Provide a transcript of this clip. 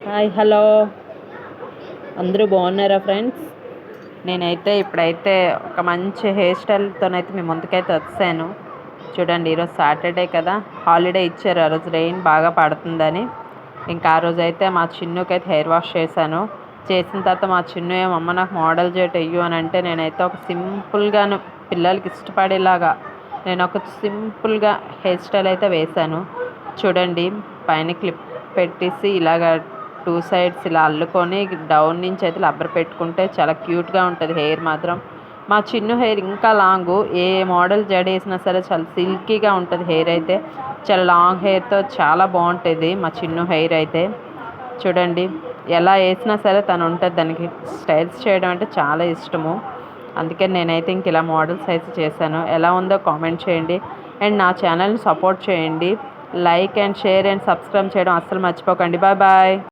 Hi hello. అందరూ బాగున్నారా friends? నేనైతే ఇప్పుడైతే ఒక మంచి హెయిర్ స్టైల్తోనైతే మీ ముందుకైతే వచ్చాను. చూడండి ఈరోజు సాటర్డే కదా. హాలిడే ఇచ్చారు ఆ రోజు రెయిన్ బాగా పడుతుందని. ఇంకా ఆ రోజు అయితే మా చిన్నుకైతే హెయిర్ వాష్ చేశాను. చేసిన తర్వాత మా చిన్ను ఏమో అమ్మ నాకు మోడల్ చేయట్ వెయ్యు అని అంటే నేనైతే ఒక సింపుల్గాను పిల్లలకి ఇష్టపడేలాగా నేను ఒక సింపుల్గా హెయిర్ స్టైల్ అయితే వేశాను. చూడండి పైన క్లిప్ పెట్టేసి ఇలాగ టూ సైడ్స్ ఇలా అల్లుకొని డౌన్ నుంచి అయితే రబ్బర్ పెట్టుకుంటే చాలా క్యూట్గా ఉంటుంది హెయిర్ మాత్రం. మా చిన్ను హెయిర్ ఇంకా లాంగు ఏ మోడల్ జడ్ వేసినా సరే చాలా సిల్కీగా ఉంటుంది హెయిర్ అయితే. చాలా లాంగ్ హెయిర్తో చాలా బాగుంటుంది మా చిన్ను హెయిర్ అయితే. చూడండి ఎలా వేసినా సరే తను ఉంటుంది దానికి స్టైల్స్ చేయడం అంటే చాలా ఇష్టము. అందుకే నేనైతే ఇంక ఇలా మోడల్స్ అయితే చేశాను. ఎలా ఉందో కామెంట్ చేయండి. అండ్ నా ఛానల్ని సపోర్ట్ చేయండి. Like and share and subscribe చేయడం అస్సలు మర్చిపోకండి. Bye bye.